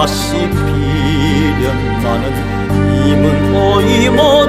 다시 피련 나는 님은 어이 못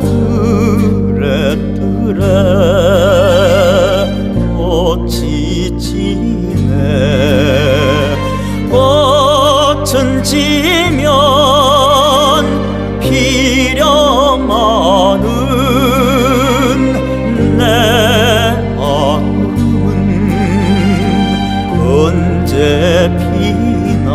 그래 그래 꽃이 지네. 꽃은 지면 피려마는 내 마음은 언제 피나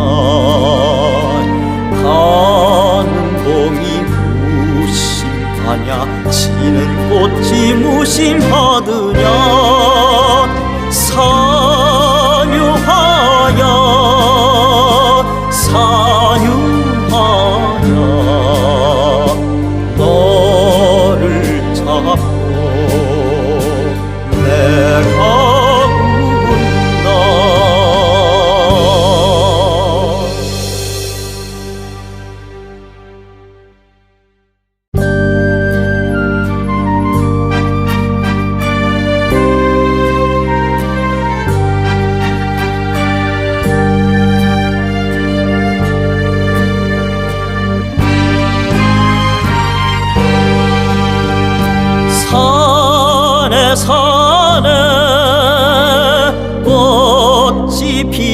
하냐? 지는 꽃이 무심하더냐 산에 꽃이 피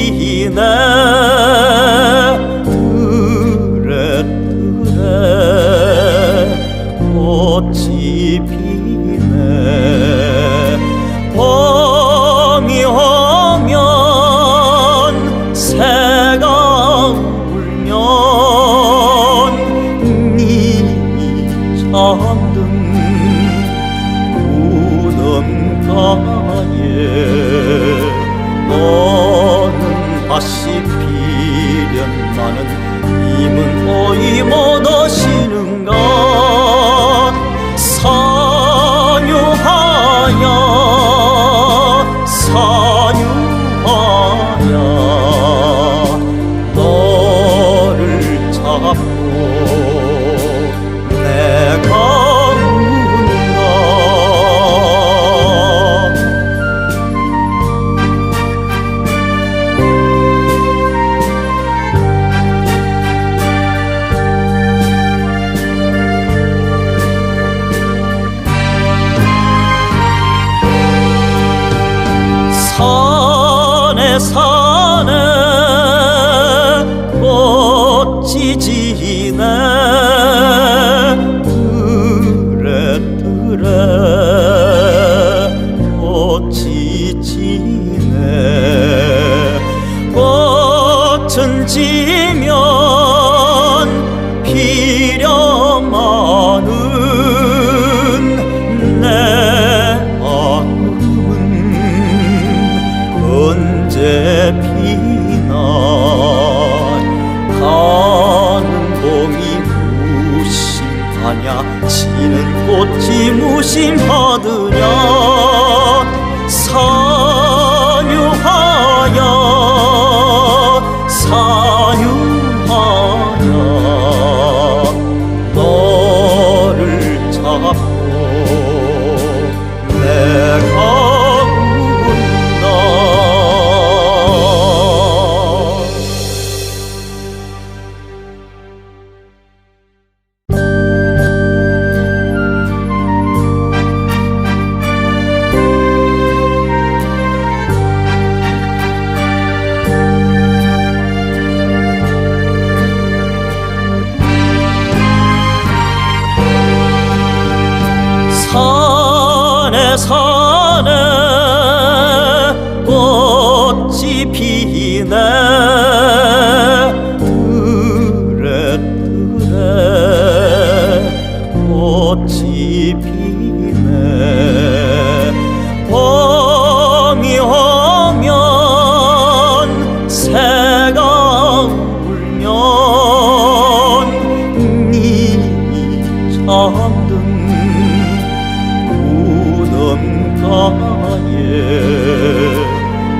어이 산에 꽃이 지네. 그래 그래. 꽃이 지네. 꽃은 지면 피려마는 지는 꽃이 무심하더냐 꽃이 피네. 봄이 오면 새가 울면 니 잠든 무덤가에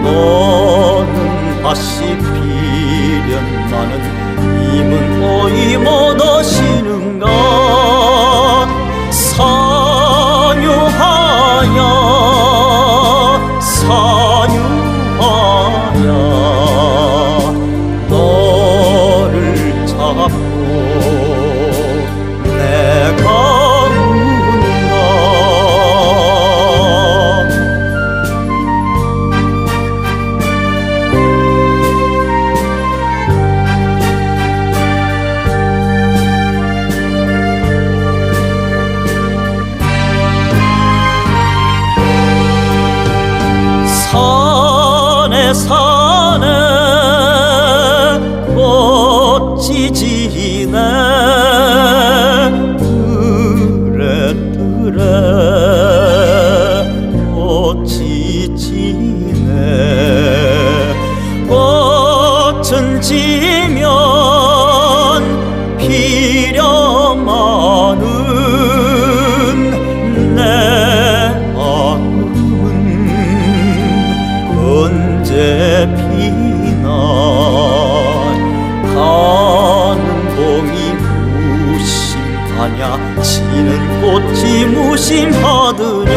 너는 다시 피련 나는 임은 어이 못 오시는가 하냐? 지는 꽃이 무심하드냐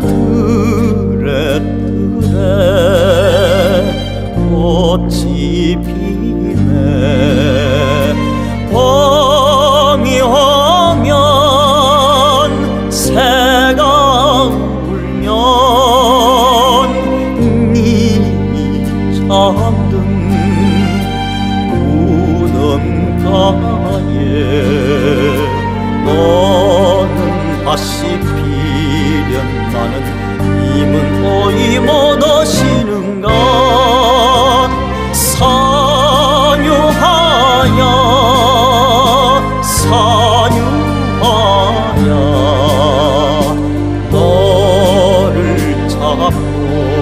그래 그래 꽃이 피네. 봄이 오면 새가 울면 니 잠든 무덤가에 너는 다시 피련 나는 임은 어이 못 오시는가? 사유하여 사유하여 너를 잡고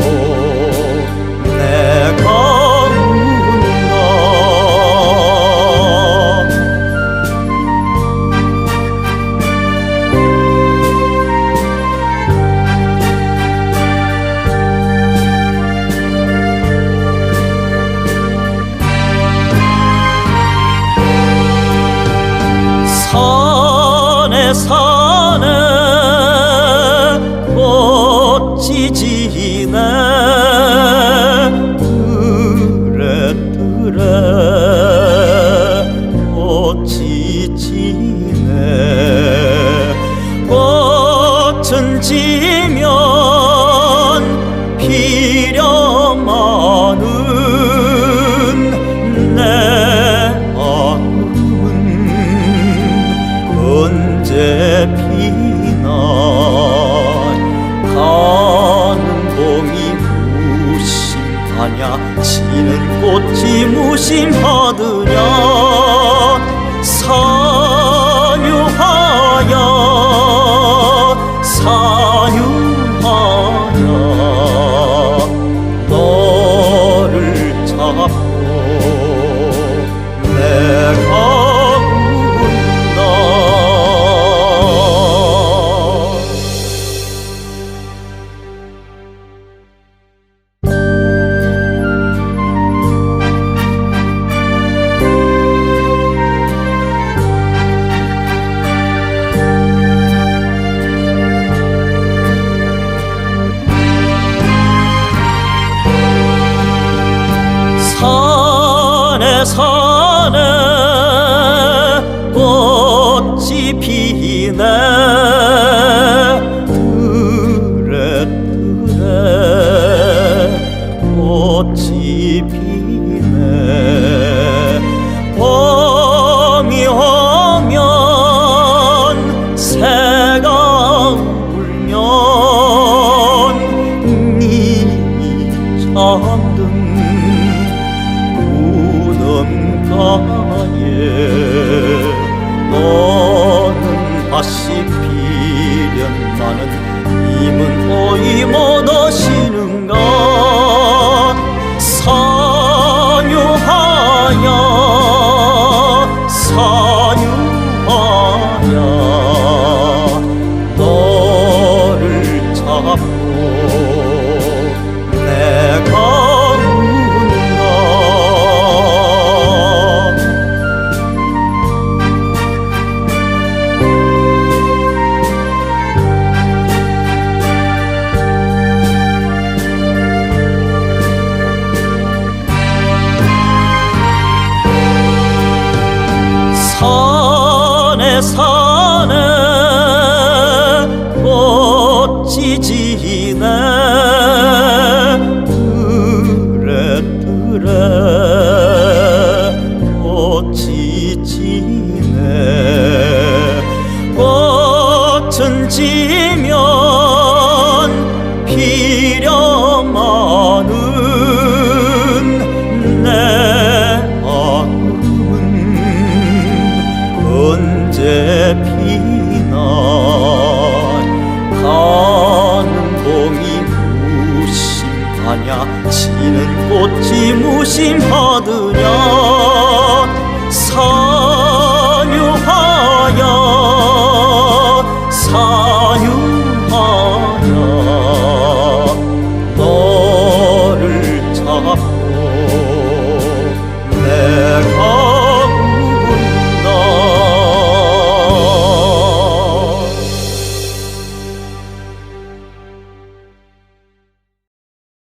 꽃이 나서 꽃은 지면 피려마는 내 마음은 언제 피나 가는 봄이 무심하냐? 지는 꽃이 무심하듯